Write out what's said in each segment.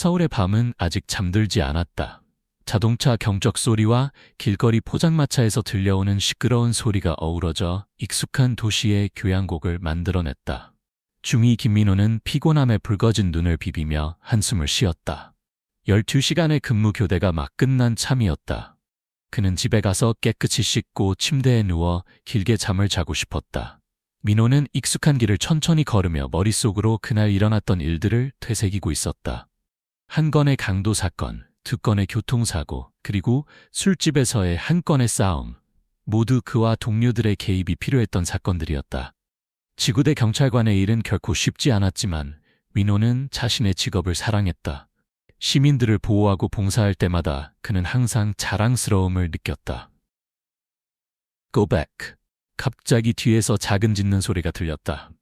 서울의 밤은 아직 잠들지 않았다. 자동차 경적 소리와 길거리 포장마차에서 들려오는 시끄러운 소리가 어우러져 익숙한 도시의 교향곡을 만들어냈다. 중2 김민호는 피곤함에 붉어진 눈을 비비며 한숨을 쉬었다. 12시간의 근무 교대가 막 끝난 참이었다. 그는 집에 가서 깨끗이 씻고 침대에 누워 길게 잠을 자고 싶었다. 민호는 익숙한 길을 천천히 걸으며 머릿속으로 그날 일어났던 일들을 되새기고 있었다. 한 건의 강도 사건, 두 건의 교통사고, 그리고 술집에서의 한 건의 싸움. 모두 그와 동료들의 개입이 필요했던 사건들이었다. 지구대 경찰관의 일은 결코 쉽지 않았지만 민호는 자신의 직업을 사랑했다. 시민들을 보호하고 봉사할 때마다 그는 항상 자랑스러움을 느꼈다. Go back. 갑자기 뒤에서 작은 짖는 소리가 들렸다.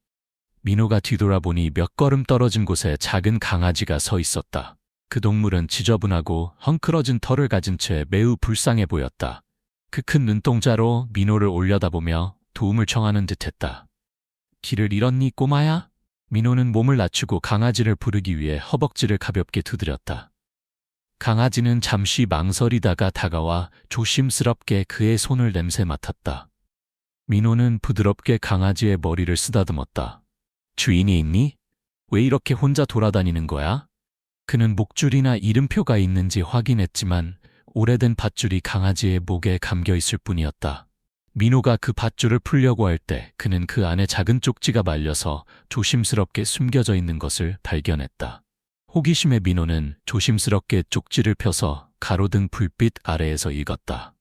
민호가 뒤돌아보니 몇 걸음 떨어진 곳에 작은 강아지가 서 있었다. 그 동물은 지저분하고 헝클어진 털을 가진 채 매우 불쌍해 보였다. 그 큰 눈동자로 민호를 올려다보며 도움을 청하는 듯했다. 길을 잃었니 꼬마야? 민호는 몸을 낮추고 강아지를 부르기 위해 허벅지를 가볍게 두드렸다. 강아지는 잠시 망설이다가 다가와 조심스럽게 그의 손을 냄새 맡았다. 민호는 부드럽게 강아지의 머리를 쓰다듬었다. 주인이 있니? 왜 이렇게 혼자 돌아다니는 거야? 그는 목줄이나 이름표가 있는지 확인했지만 오래된 밧줄이 강아지의 목에 감겨 있을 뿐이었다. 민호가 그 밧줄을 풀려고 할 때 그는 그 안에 작은 쪽지가 말려서 조심스럽게 숨겨져 있는 것을 발견했다. 호기심의 민호는 조심스럽게 쪽지를 펴서 가로등 불빛 아래에서 읽었다.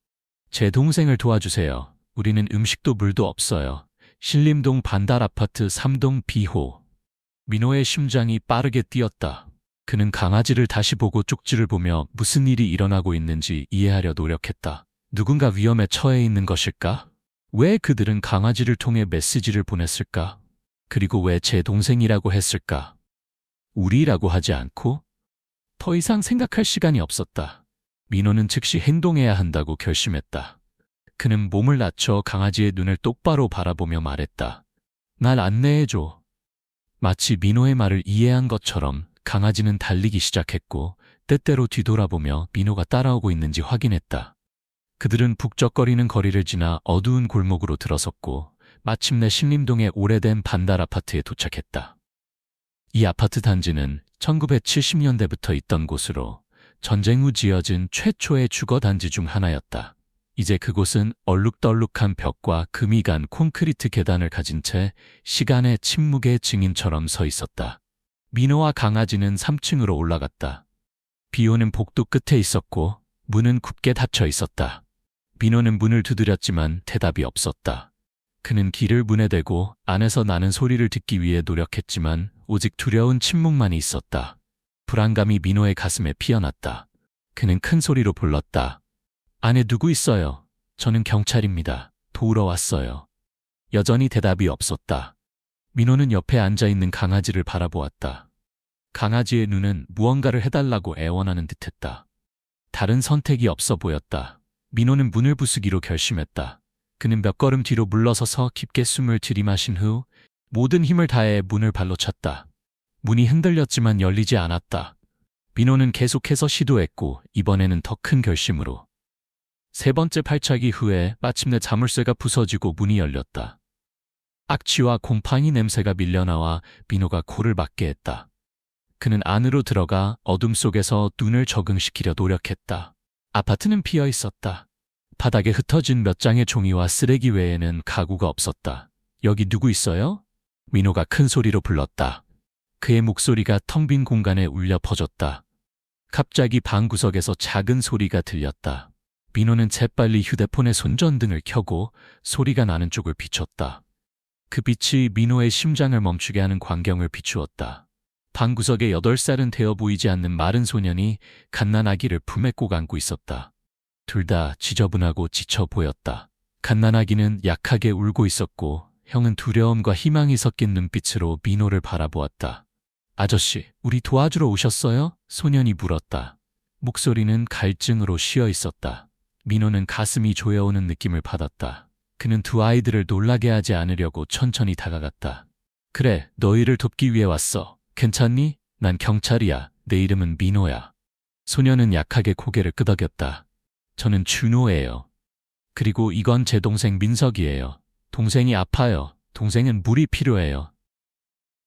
제 동생을 도와주세요. 우리는 음식도 물도 없어요. 신림동 반달 아파트 3동 B호. 민호의 심장이 빠르게 뛰었다. 그는 강아지를 다시 보고 쪽지를 보며 무슨 일이 일어나고 있는지 이해하려 노력했다. 누군가 위험에 처해 있는 것일까? 왜 그들은 강아지를 통해 메시지를 보냈을까? 그리고 왜 제 동생이라고 했을까? 우리라고 하지 않고? 더 이상 생각할 시간이 없었다. 민호는 즉시 행동해야 한다고 결심했다. 그는 몸을 낮춰 강아지의 눈을 똑바로 바라보며 말했다. 날 안내해줘. 마치 민호의 말을 이해한 것처럼 강아지는 달리기 시작했고 때때로 뒤돌아보며 민호가 따라오고 있는지 확인했다. 그들은 북적거리는 거리를 지나 어두운 골목으로 들어섰고 마침내 신림동의 오래된 반달 아파트에 도착했다. 이 아파트 단지는 1970년대부터 있던 곳으로 전쟁 후 지어진 최초의 주거 단지 중 하나였다. 이제 그곳은 얼룩덜룩한 벽과 금이 간 콘크리트 계단을 가진 채 시간의 침묵의 증인처럼 서 있었다. 민호와 강아지는 3층으로 올라갔다. 비 오는 복도 끝에 있었고 문은 굳게 닫혀 있었다. 민호는 문을 두드렸지만 대답이 없었다. 그는 길을 문에 대고 안에서 나는 소리를 듣기 위해 노력했지만 오직 두려운 침묵만이 있었다. 불안감이 민호의 가슴에 피어났다. 그는 큰 소리로 불렀다. 안에 누구 있어요? 저는 경찰입니다. 도우러 왔어요. 여전히 대답이 없었다. 민호는 옆에 앉아있는 강아지를 바라보았다. 강아지의 눈은 무언가를 해달라고 애원하는 듯했다. 다른 선택이 없어 보였다. 민호는 문을 부수기로 결심했다. 그는 몇 걸음 뒤로 물러서서 깊게 숨을 들이마신 후 모든 힘을 다해 문을 발로 찼다. 문이 흔들렸지만 열리지 않았다. 민호는 계속해서 시도했고 이번에는 더 큰 결심으로. 세 번째 발차기 후에 마침내 자물쇠가 부서지고 문이 열렸다. 악취와 곰팡이 냄새가 밀려나와 민호가 코를 막게 했다. 그는 안으로 들어가 어둠 속에서 눈을 적응시키려 노력했다. 아파트는 비어 있었다. 바닥에 흩어진 몇 장의 종이와 쓰레기 외에는 가구가 없었다. 여기 누구 있어요? 민호가 큰 소리로 불렀다. 그의 목소리가 텅 빈 공간에 울려 퍼졌다. 갑자기 방구석에서 작은 소리가 들렸다. 민호는 재빨리 휴대폰의 손전등을 켜고 소리가 나는 쪽을 비췄다. 그 빛이 민호의 심장을 멈추게 하는 광경을 비추었다. 방구석에 여덟 살은 되어 보이지 않는 마른 소년이 갓난아기를 품에 꼭 안고 있었다. 둘 다 지저분하고 지쳐 보였다. 갓난아기는 약하게 울고 있었고 형은 두려움과 희망이 섞인 눈빛으로 민호를 바라보았다. 아저씨, 우리 도와주러 오셨어요? 소년이 물었다. 목소리는 갈증으로 쉬어 있었다. 민호는 가슴이 조여오는 느낌을 받았다. 그는 두 아이들을 놀라게 하지 않으려고 천천히 다가갔다. 그래, 너희를 돕기 위해 왔어. 괜찮니? 난 경찰이야. 내 이름은 민호야. 소녀는 약하게 고개를 끄덕였다. 저는 준호예요. 그리고 이건 제 동생 민석이에요. 동생이 아파요. 동생은 물이 필요해요.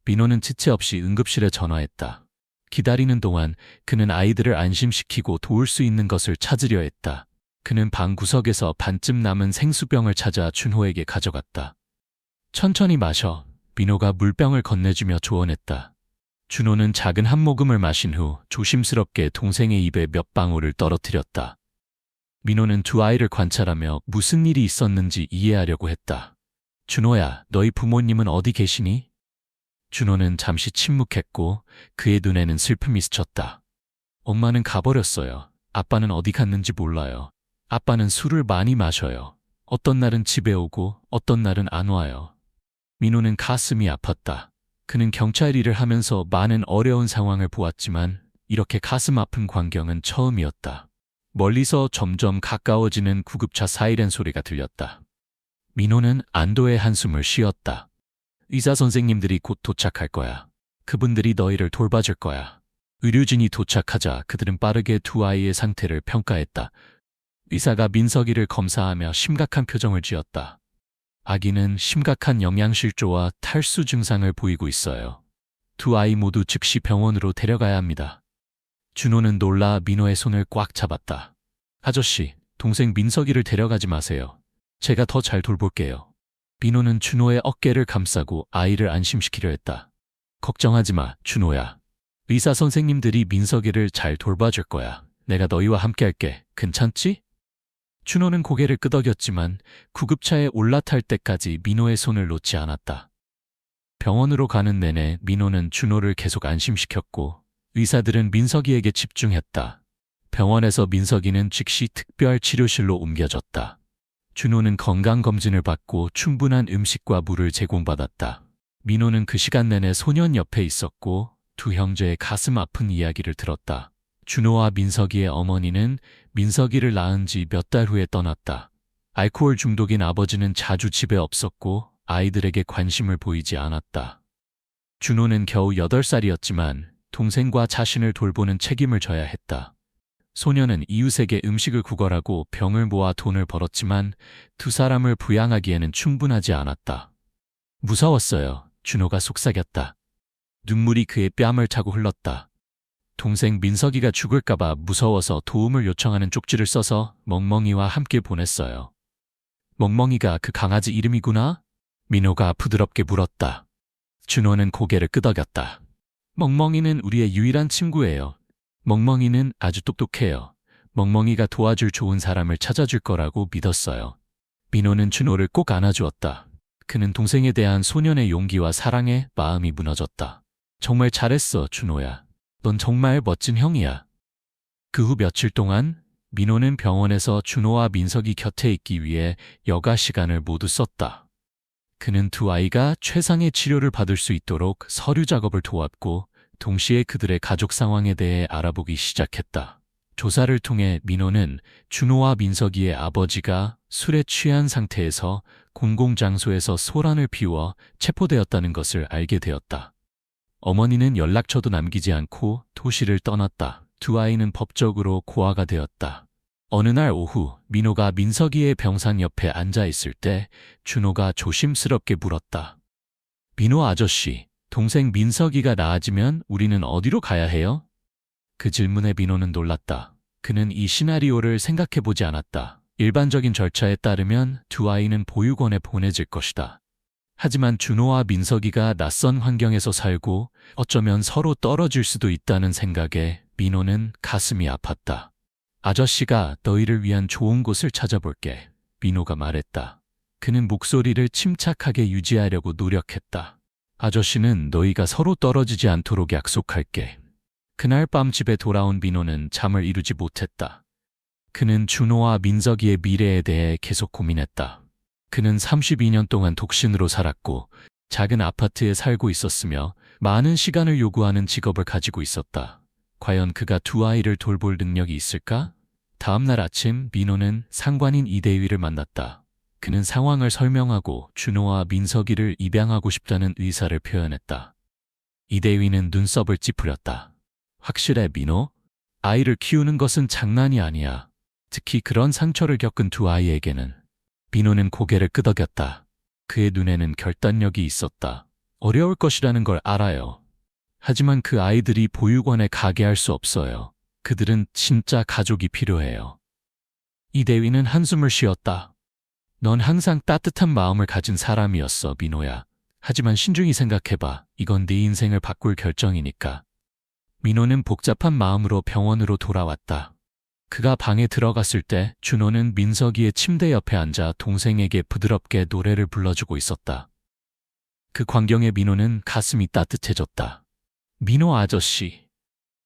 민호는 지체 없이 응급실에 전화했다. 기다리는 동안 그는 아이들을 안심시키고 도울 수 있는 것을 찾으려 했다. 그는 방 구석에서 반쯤 남은 생수병을 찾아 준호에게 가져갔다. 천천히 마셔. 민호가 물병을 건네주며 조언했다. 준호는 작은 한 모금을 마신 후 조심스럽게 동생의 입에 몇 방울을 떨어뜨렸다. 민호는 두 아이를 관찰하며 무슨 일이 있었는지 이해하려고 했다. 준호야, 너희 부모님은 어디 계시니? 준호는 잠시 침묵했고 그의 눈에는 슬픔이 스쳤다. 엄마는 가버렸어요. 아빠는 어디 갔는지 몰라요. 아빠는 술을 많이 마셔요. 어떤 날은 집에 오고 어떤 날은 안 와요. 민호는 가슴이 아팠다. 그는 경찰 일을 하면서 많은 어려운 상황을 보았지만 이렇게 가슴 아픈 광경은 처음이었다. 멀리서 점점 가까워지는 구급차 사이렌 소리가 들렸다. 민호는 안도의 한숨을 쉬었다. 의사 선생님들이 곧 도착할 거야. 그분들이 너희를 돌봐줄 거야. 의료진이 도착하자 그들은 빠르게 두 아이의 상태를 평가했다. 의사가 민석이를 검사하며 심각한 표정을 지었다. 아기는 심각한 영양실조와 탈수 증상을 보이고 있어요. 두 아이 모두 즉시 병원으로 데려가야 합니다. 준호는 놀라 민호의 손을 꽉 잡았다. 아저씨, 동생 민석이를 데려가지 마세요. 제가 더 잘 돌볼게요. 민호는 준호의 어깨를 감싸고 아이를 안심시키려 했다. 걱정하지 마, 준호야. 의사 선생님들이 민석이를 잘 돌봐줄 거야. 내가 너희와 함께 할게. 괜찮지? 준호는 고개를 끄덕였지만 구급차에 올라탈 때까지 민호의 손을 놓지 않았다. 병원으로 가는 내내 민호는 준호를 계속 안심시켰고 의사들은 민석이에게 집중했다. 병원에서 민석이는 즉시 특별 치료실로 옮겨졌다. 준호는 건강검진을 받고 충분한 음식과 물을 제공받았다. 민호는 그 시간 내내 소년 옆에 있었고 두 형제의 가슴 아픈 이야기를 들었다. 준호와 민석이의 어머니는 민석이를 낳은 지 몇 달 후에 떠났다. 알코올 중독인 아버지는 자주 집에 없었고 아이들에게 관심을 보이지 않았다. 준호는 겨우 8살이었지만 동생과 자신을 돌보는 책임을 져야 했다. 소녀는 이웃에게 음식을 구걸하고 병을 모아 돈을 벌었지만 두 사람을 부양하기에는 충분하지 않았다. 무서웠어요. 준호가 속삭였다. 눈물이 그의 뺨을 차고 흘렀다. 동생 민석이가 죽을까봐 무서워서 도움을 요청하는 쪽지를 써서 멍멍이와 함께 보냈어요. 멍멍이가 그 강아지 이름이구나? 민호가 부드럽게 물었다. 준호는 고개를 끄덕였다. 멍멍이는 우리의 유일한 친구예요. 멍멍이는 아주 똑똑해요. 멍멍이가 도와줄 좋은 사람을 찾아줄 거라고 믿었어요. 민호는 준호를 꼭 안아주었다. 그는 동생에 대한 소년의 용기와 사랑에 마음이 무너졌다. 정말 잘했어, 준호야. 넌 정말 멋진 형이야. 그 후 며칠 동안 민호는 병원에서 준호와 민석이 곁에 있기 위해 여가 시간을 모두 썼다. 그는 두 아이가 최상의 치료를 받을 수 있도록 서류 작업을 도왔고 동시에 그들의 가족 상황에 대해 알아보기 시작했다. 조사를 통해 민호는 준호와 민석이의 아버지가 술에 취한 상태에서 공공장소에서 소란을 피워 체포되었다는 것을 알게 되었다. 어머니는 연락처도 남기지 않고 도시를 떠났다. 두 아이는 법적으로 고아가 되었다. 어느 날 오후 민호가 민석이의 병상 옆에 앉아 있을 때 준호가 조심스럽게 물었다. 민호 아저씨, 동생 민석이가 나아지면 우리는 어디로 가야 해요? 그 질문에 민호는 놀랐다. 그는 이 시나리오를 생각해 보지 않았다. 일반적인 절차에 따르면 두 아이는 보육원에 보내질 것이다. 하지만 준호와 민석이가 낯선 환경에서 살고 어쩌면 서로 떨어질 수도 있다는 생각에 민호는 가슴이 아팠다. 아저씨가 너희를 위한 좋은 곳을 찾아볼게. 민호가 말했다. 그는 목소리를 침착하게 유지하려고 노력했다. 아저씨는 너희가 서로 떨어지지 않도록 약속할게. 그날 밤 집에 돌아온 민호는 잠을 이루지 못했다. 그는 준호와 민석이의 미래에 대해 계속 고민했다. 그는 32년 동안 독신으로 살았고 작은 아파트에 살고 있었으며 많은 시간을 요구하는 직업을 가지고 있었다. 과연 그가 두 아이를 돌볼 능력이 있을까? 다음 날 아침 민호는 상관인 이대위를 만났다. 그는 상황을 설명하고 준호와 민석이를 입양하고 싶다는 의사를 표현했다. 이대위는 눈썹을 찌푸렸다. 확실해, 민호? 아이를 키우는 것은 장난이 아니야. 특히 그런 상처를 겪은 두 아이에게는. 민호는 고개를 끄덕였다. 그의 눈에는 결단력이 있었다. 어려울 것이라는 걸 알아요. 하지만 그 아이들이 보육원에 가게 할 수 없어요. 그들은 진짜 가족이 필요해요. 이 대위는 한숨을 쉬었다. 넌 항상 따뜻한 마음을 가진 사람이었어, 민호야. 하지만 신중히 생각해봐. 이건 네 인생을 바꿀 결정이니까. 민호는 복잡한 마음으로 병원으로 돌아왔다. 그가 방에 들어갔을 때 준호는 민석이의 침대 옆에 앉아 동생에게 부드럽게 노래를 불러주고 있었다. 그 광경에 민호는 가슴이 따뜻해졌다. 민호 아저씨.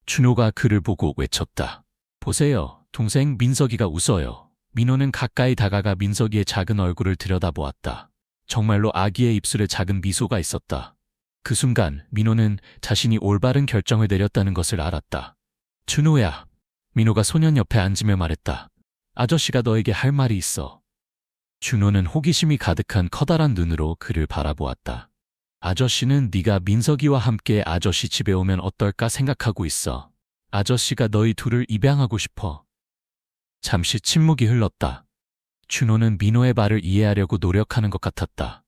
준호가 그를 보고 외쳤다. 보세요. 동생 민석이가 웃어요. 민호는 가까이 다가가 민석이의 작은 얼굴을 들여다보았다. 정말로 아기의 입술에 작은 미소가 있었다. 그 순간 민호는 자신이 올바른 결정을 내렸다는 것을 알았다. 준호야. 민호가 소년 옆에 앉으며 말했다. 아저씨가 너에게 할 말이 있어. 준호는 호기심이 가득한 커다란 눈으로 그를 바라보았다. 아저씨는 네가 민석이와 함께 아저씨 집에 오면 어떨까 생각하고 있어. 아저씨가 너희 둘을 입양하고 싶어. 잠시 침묵이 흘렀다. 준호는 민호의 말을 이해하려고 노력하는 것 같았다.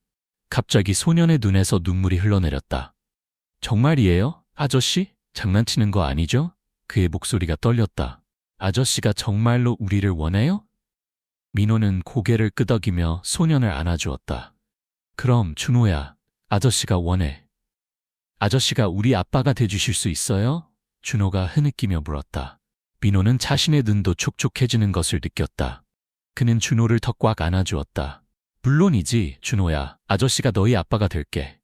갑자기 소년의 눈에서 눈물이 흘러내렸다. 정말이에요? 아저씨? 장난치는 거 아니죠? 그의 목소리가 떨렸다. 아저씨가 정말로 우리를 원해요? 민호는 고개를 끄덕이며 소년을 안아주었다. 그럼 준호야, 아저씨가 원해. 아저씨가 우리 아빠가 돼주실 수 있어요? 준호가 흐느끼며 물었다. 민호는 자신의 눈도 촉촉해지는 것을 느꼈다. 그는 준호를 더 꽉 안아주었다. 물론이지, 준호야. 아저씨가 너희 아빠가 될게.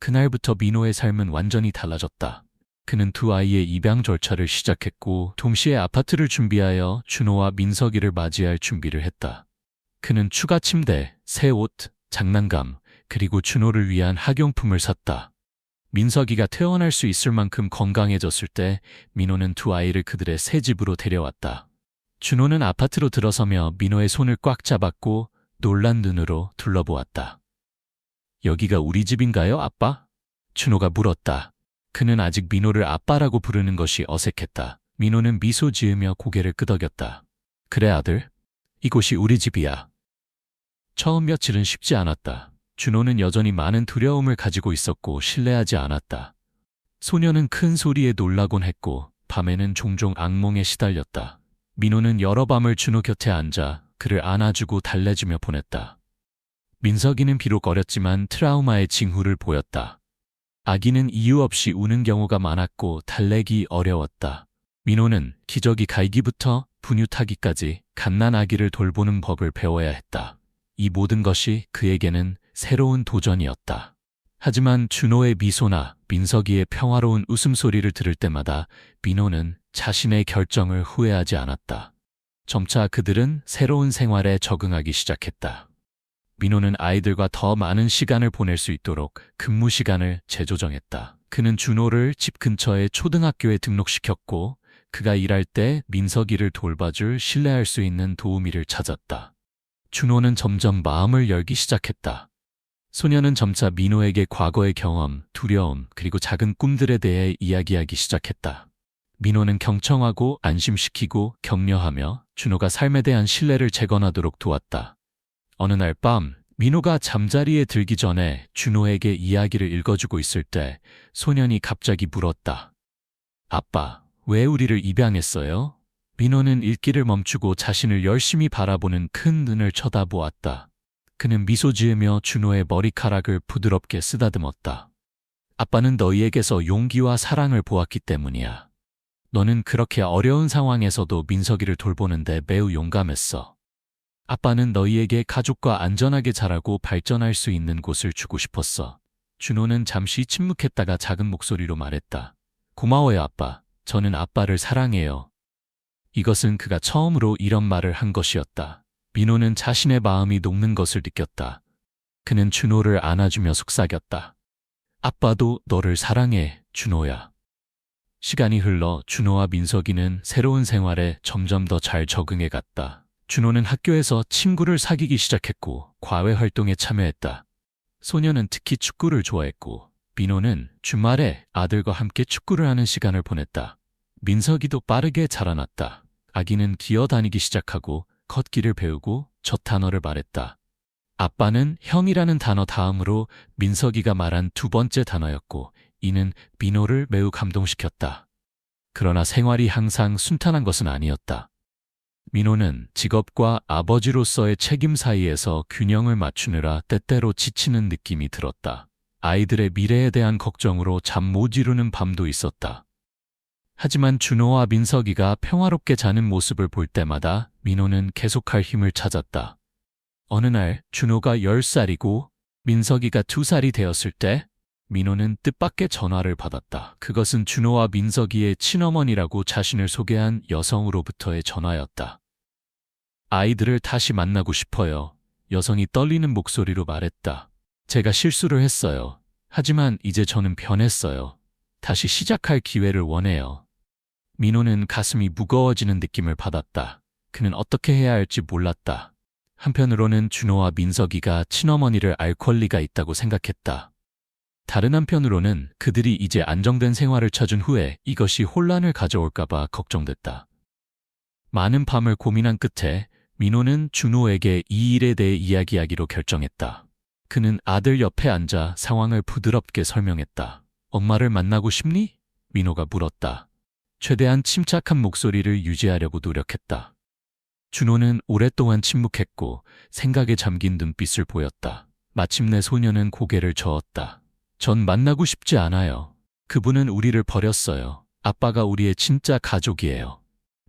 그날부터 민호의 삶은 완전히 달라졌다. 그는 두 아이의 입양 절차를 시작했고 동시에 아파트를 준비하여 준호와 민석이를 맞이할 준비를 했다. 그는 추가 침대, 새 옷, 장난감, 그리고 준호를 위한 학용품을 샀다. 민석이가 퇴원할 수 있을 만큼 건강해졌을 때 민호는 두 아이를 그들의 새 집으로 데려왔다. 준호는 아파트로 들어서며 민호의 손을 꽉 잡았고 놀란 눈으로 둘러보았다. 여기가 우리 집인가요, 아빠? 준호가 물었다. 그는 아직 민호를 아빠라고 부르는 것이 어색했다. 민호는 미소 지으며 고개를 끄덕였다. 그래 아들, 이곳이 우리 집이야. 처음 며칠은 쉽지 않았다. 준호는 여전히 많은 두려움을 가지고 있었고 신뢰하지 않았다. 소녀는 큰 소리에 놀라곤 했고 밤에는 종종 악몽에 시달렸다. 민호는 여러 밤을 준호 곁에 앉아 그를 안아주고 달래주며 보냈다. 민석이는 비록 어렸지만 트라우마의 징후를 보였다. 아기는 이유 없이 우는 경우가 많았고 달래기 어려웠다. 민호는 기저귀 갈기부터 분유 타기까지 갓난 아기를 돌보는 법을 배워야 했다. 이 모든 것이 그에게는 새로운 도전이었다. 하지만 준호의 미소나 민석이의 평화로운 웃음소리를 들을 때마다 민호는 자신의 결정을 후회하지 않았다. 점차 그들은 새로운 생활에 적응하기 시작했다. 민호는 아이들과 더 많은 시간을 보낼 수 있도록 근무 시간을 재조정했다. 그는 준호를 집 근처의 초등학교에 등록시켰고 그가 일할 때 민석이를 돌봐줄 신뢰할 수 있는 도우미를 찾았다. 준호는 점점 마음을 열기 시작했다. 소녀는 점차 민호에게 과거의 경험, 두려움, 그리고 작은 꿈들에 대해 이야기하기 시작했다. 민호는 경청하고 안심시키고 격려하며 준호가 삶에 대한 신뢰를 재건하도록 도왔다. 어느 날 밤, 민호가 잠자리에 들기 전에 준호에게 이야기를 읽어주고 있을 때 소년이 갑자기 물었다. 아빠, 왜 우리를 입양했어요? 민호는 읽기를 멈추고 자신을 열심히 바라보는 큰 눈을 쳐다보았다. 그는 미소 지으며 준호의 머리카락을 부드럽게 쓰다듬었다. 아빠는 너희에게서 용기와 사랑을 보았기 때문이야. 너는 그렇게 어려운 상황에서도 민석이를 돌보는데 매우 용감했어. 아빠는 너희에게 가족과 안전하게 자라고 발전할 수 있는 곳을 주고 싶었어. 준호는 잠시 침묵했다가 작은 목소리로 말했다. 고마워요, 아빠. 저는 아빠를 사랑해요. 이것은 그가 처음으로 이런 말을 한 것이었다. 민호는 자신의 마음이 녹는 것을 느꼈다. 그는 준호를 안아주며 속삭였다. 아빠도 너를 사랑해, 준호야. 시간이 흘러 준호와 민석이는 새로운 생활에 점점 더 잘 적응해 갔다. 준호는 학교에서 친구를 사귀기 시작했고 과외 활동에 참여했다. 소녀는 특히 축구를 좋아했고 민호는 주말에 아들과 함께 축구를 하는 시간을 보냈다. 민석이도 빠르게 자라났다. 아기는 기어다니기 시작하고 걷기를 배우고 첫 단어를 말했다. 아빠는 형이라는 단어 다음으로 민석이가 말한 두 번째 단어였고 이는 민호를 매우 감동시켰다. 그러나 생활이 항상 순탄한 것은 아니었다. 민호는 직업과 아버지로서의 책임 사이에서 균형을 맞추느라 때때로 지치는 느낌이 들었다. 아이들의 미래에 대한 걱정으로 잠 못 이루는 밤도 있었다. 하지만 준호와 민석이가 평화롭게 자는 모습을 볼 때마다 민호는 계속할 힘을 찾았다. 어느 날 준호가 10살이고 민석이가 2살이 되었을 때 민호는 뜻밖의 전화를 받았다. 그것은 준호와 민석이의 친어머니라고 자신을 소개한 여성으로부터의 전화였다. 아이들을 다시 만나고 싶어요. 여성이 떨리는 목소리로 말했다. 제가 실수를 했어요. 하지만 이제 저는 변했어요. 다시 시작할 기회를 원해요. 민호는 가슴이 무거워지는 느낌을 받았다. 그는 어떻게 해야 할지 몰랐다. 한편으로는 준호와 민석이가 친어머니를 알 권리가 있다고 생각했다. 다른 한편으로는 그들이 이제 안정된 생활을 찾은 후에 이것이 혼란을 가져올까봐 걱정됐다. 많은 밤을 고민한 끝에 민호는 준호에게 이 일에 대해 이야기하기로 결정했다. 그는 아들 옆에 앉아 상황을 부드럽게 설명했다. 엄마를 만나고 싶니? 민호가 물었다. 최대한 침착한 목소리를 유지하려고 노력했다. 준호는 오랫동안 침묵했고 생각에 잠긴 눈빛을 보였다. 마침내 소녀는 고개를 저었다. 전 만나고 싶지 않아요. 그분은 우리를 버렸어요. 아빠가 우리의 진짜 가족이에요.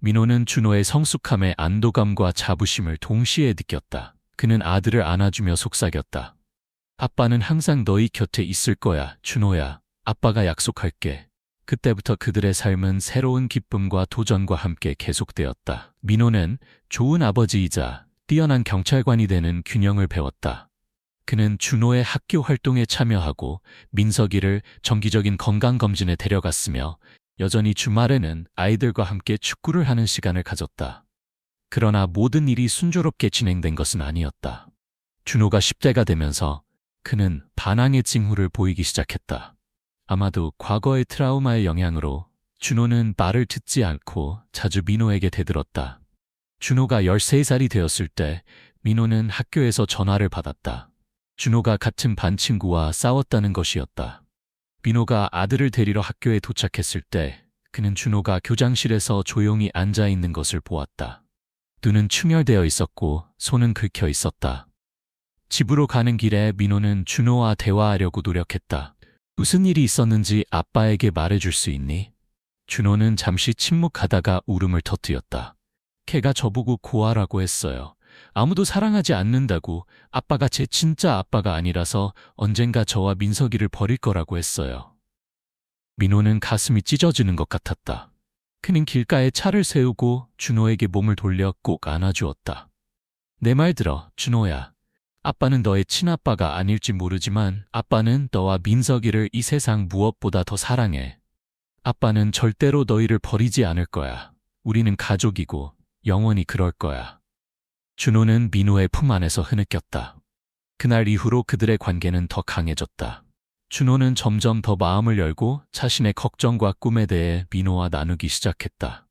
민호는 준호의 성숙함에 안도감과 자부심을 동시에 느꼈다. 그는 아들을 안아주며 속삭였다. 아빠는 항상 너희 곁에 있을 거야, 준호야. 아빠가 약속할게. 그때부터 그들의 삶은 새로운 기쁨과 도전과 함께 계속되었다. 민호는 좋은 아버지이자 뛰어난 경찰관이 되는 균형을 배웠다. 그는 준호의 학교 활동에 참여하고 민석이를 정기적인 건강검진에 데려갔으며 여전히 주말에는 아이들과 함께 축구를 하는 시간을 가졌다. 그러나 모든 일이 순조롭게 진행된 것은 아니었다. 준호가 10대가 되면서 그는 반항의 징후를 보이기 시작했다. 아마도 과거의 트라우마의 영향으로 준호는 말을 듣지 않고 자주 민호에게 대들었다. 준호가 13살이 되었을 때 민호는 학교에서 전화를 받았다. 준호가 같은 반 친구와 싸웠다는 것이었다. 민호가 아들을 데리러 학교에 도착했을 때 그는 준호가 교장실에서 조용히 앉아 있는 것을 보았다. 눈은 충혈되어 있었고 손은 긁혀 있었다. 집으로 가는 길에 민호는 준호와 대화하려고 노력했다. 무슨 일이 있었는지 아빠에게 말해줄 수 있니? 준호는 잠시 침묵하다가 울음을 터뜨렸다. 걔가 저보고 고아라고 했어요. 아무도 사랑하지 않는다고 아빠가 제 진짜 아빠가 아니라서 언젠가 저와 민석이를 버릴 거라고 했어요. 민호는 가슴이 찢어지는 것 같았다. 그는 길가에 차를 세우고 준호에게 몸을 돌려 꼭 안아주었다. 내 말 들어, 준호야. 아빠는 너의 친아빠가 아닐지 모르지만 아빠는 너와 민석이를 이 세상 무엇보다 더 사랑해. 아빠는 절대로 너희를 버리지 않을 거야. 우리는 가족이고 영원히 그럴 거야. 준호는 민호의 품 안에서 흐느꼈다. 그날 이후로 그들의 관계는 더 강해졌다. 준호는 점점 더 마음을 열고 자신의 걱정과 꿈에 대해 민호와 나누기 시작했다.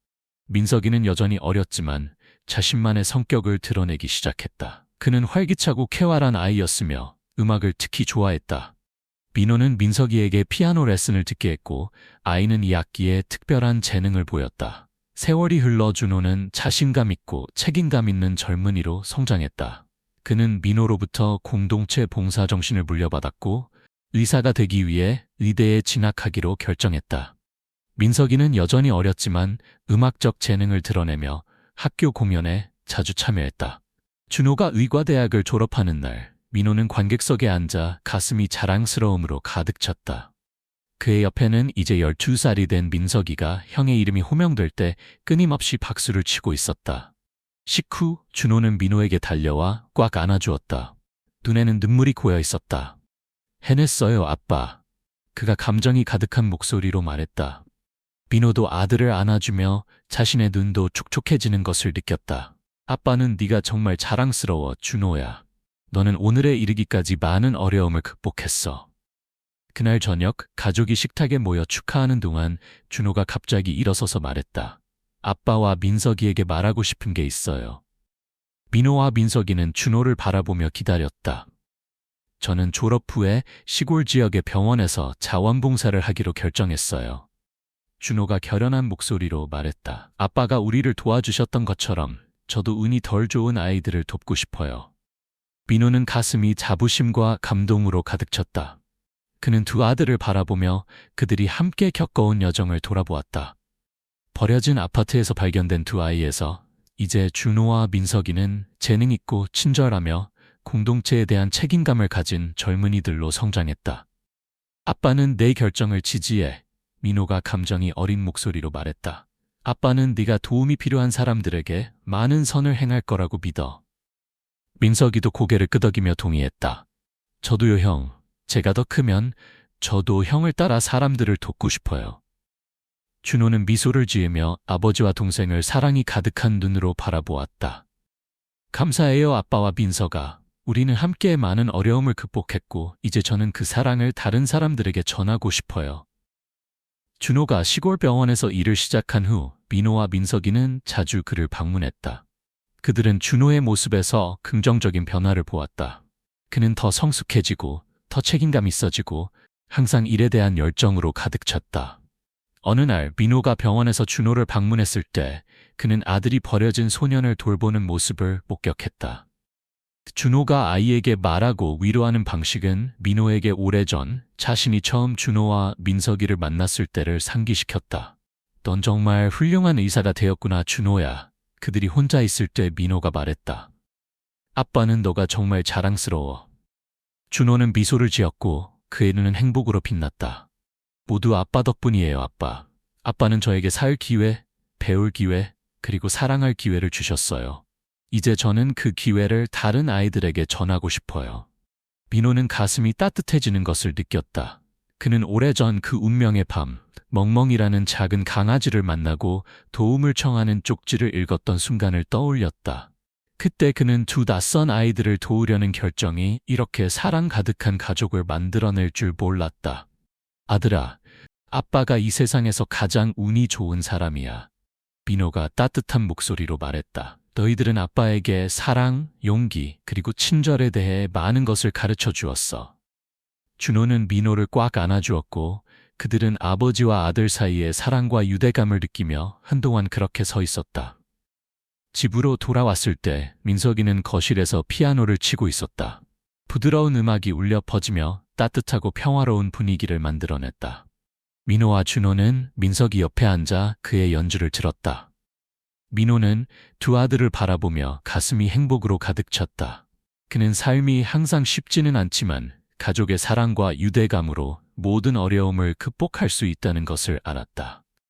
민석이는 여전히 어렸지만 자신만의 성격을 드러내기 시작했다. 그는 활기차고 쾌활한 아이였으며 음악을 특히 좋아했다. 민호는 민석이에게 피아노 레슨을 듣게 했고 아이는 이 악기에 특별한 재능을 보였다. 세월이 흘러 준호는 자신감 있고 책임감 있는 젊은이로 성장했다. 그는 민호로부터 공동체 봉사 정신을 물려받았고 의사가 되기 위해 의대에 진학하기로 결정했다. 민석이는 여전히 어렸지만 음악적 재능을 드러내며 학교 공연에 자주 참여했다. 준호가 의과대학을 졸업하는 날, 민호는 관객석에 앉아 가슴이 자랑스러움으로 가득 찼다. 그의 옆에는 이제 12살이 된 민석이가 형의 이름이 호명될 때 끊임없이 박수를 치고 있었다. 식후 준호는 민호에게 달려와 꽉 안아주었다. 눈에는 눈물이 고여 있었다. 해냈어요, 아빠. 그가 감정이 가득한 목소리로 말했다. 민호도 아들을 안아주며 자신의 눈도 촉촉해지는 것을 느꼈다. 아빠는 네가 정말 자랑스러워, 준호야. 너는 오늘에 이르기까지 많은 어려움을 극복했어. 그날 저녁 가족이 식탁에 모여 축하하는 동안 준호가 갑자기 일어서서 말했다. 아빠와 민석이에게 말하고 싶은 게 있어요. 민호와 민석이는 준호를 바라보며 기다렸다. 저는 졸업 후에 시골 지역의 병원에서 자원봉사를 하기로 결정했어요. 준호가 결연한 목소리로 말했다. 아빠가 우리를 도와주셨던 것처럼 저도 운이 덜 좋은 아이들을 돕고 싶어요. 민호는 가슴이 자부심과 감동으로 가득 찼다. 그는 두 아들을 바라보며 그들이 함께 겪어온 여정을 돌아보았다. 버려진 아파트에서 발견된 두 아이에서 이제 준호와 민석이는 재능 있고 친절하며 공동체에 대한 책임감을 가진 젊은이들로 성장했다. 아빠는 내 결정을 지지해 민호가 감정이 어린 목소리로 말했다. 아빠는 네가 도움이 필요한 사람들에게 많은 선을 행할 거라고 믿어. 민석이도 고개를 끄덕이며 동의했다. 저도요, 형. 제가 더 크면 저도 형을 따라 사람들을 돕고 싶어요. 준호는 미소를 지으며 아버지와 동생을 사랑이 가득한 눈으로 바라보았다. 감사해요, 아빠와 민서가. 우리는 함께 많은 어려움을 극복했고, 이제 저는 그 사랑을 다른 사람들에게 전하고 싶어요. 준호가 시골 병원에서 일을 시작한 후 민호와 민석이는 자주 그를 방문했다. 그들은 준호의 모습에서 긍정적인 변화를 보았다. 그는 더 성숙해지고 더 책임감 있어지고 항상 일에 대한 열정으로 가득 찼다. 어느 날 민호가 병원에서 준호를 방문했을 때 그는 아들이 버려진 소년을 돌보는 모습을 목격했다. 준호가 아이에게 말하고 위로하는 방식은 민호에게 오래전 자신이 처음 준호와 민석이를 만났을 때를 상기시켰다. 넌 정말 훌륭한 의사가 되었구나, 준호야. 그들이 혼자 있을 때 민호가 말했다. 아빠는 너가 정말 자랑스러워. 준호는 미소를 지었고 그의 눈은 행복으로 빛났다. 모두 아빠 덕분이에요, 아빠. 아빠는 저에게 살 기회, 배울 기회, 그리고 사랑할 기회를 주셨어요. 이제 저는 그 기회를 다른 아이들에게 전하고 싶어요. 민호는 가슴이 따뜻해지는 것을 느꼈다. 그는 오래전 그 운명의 밤, 멍멍이라는 작은 강아지를 만나고 도움을 청하는 쪽지를 읽었던 순간을 떠올렸다. 그때 그는 두 낯선 아이들을 도우려는 결정이 이렇게 사랑 가득한 가족을 만들어낼 줄 몰랐다. 아들아, 아빠가 이 세상에서 가장 운이 좋은 사람이야. 민호가 따뜻한 목소리로 말했다. 너희들은 아빠에게 사랑, 용기, 그리고 친절에 대해 많은 것을 가르쳐 주었어. 준호는 민호를 꽉 안아주었고 그들은 아버지와 아들 사이의 사랑과 유대감을 느끼며 한동안 그렇게 서 있었다. 집으로 돌아왔을 때 민석이는 거실에서 피아노를 치고 있었다. 부드러운 음악이 울려 퍼지며 따뜻하고 평화로운 분위기를 만들어냈다. 민호와 준호는 민석이 옆에 앉아 그의 연주를 들었다. 민호는 두 아들을 바라보며 가슴이 행복으로 가득 찼다. 그는 삶이 항상 쉽지는 않지만 가족의 사랑과 유대감으로 모든 어려움을 극복할 수 있다는 것을 알았다.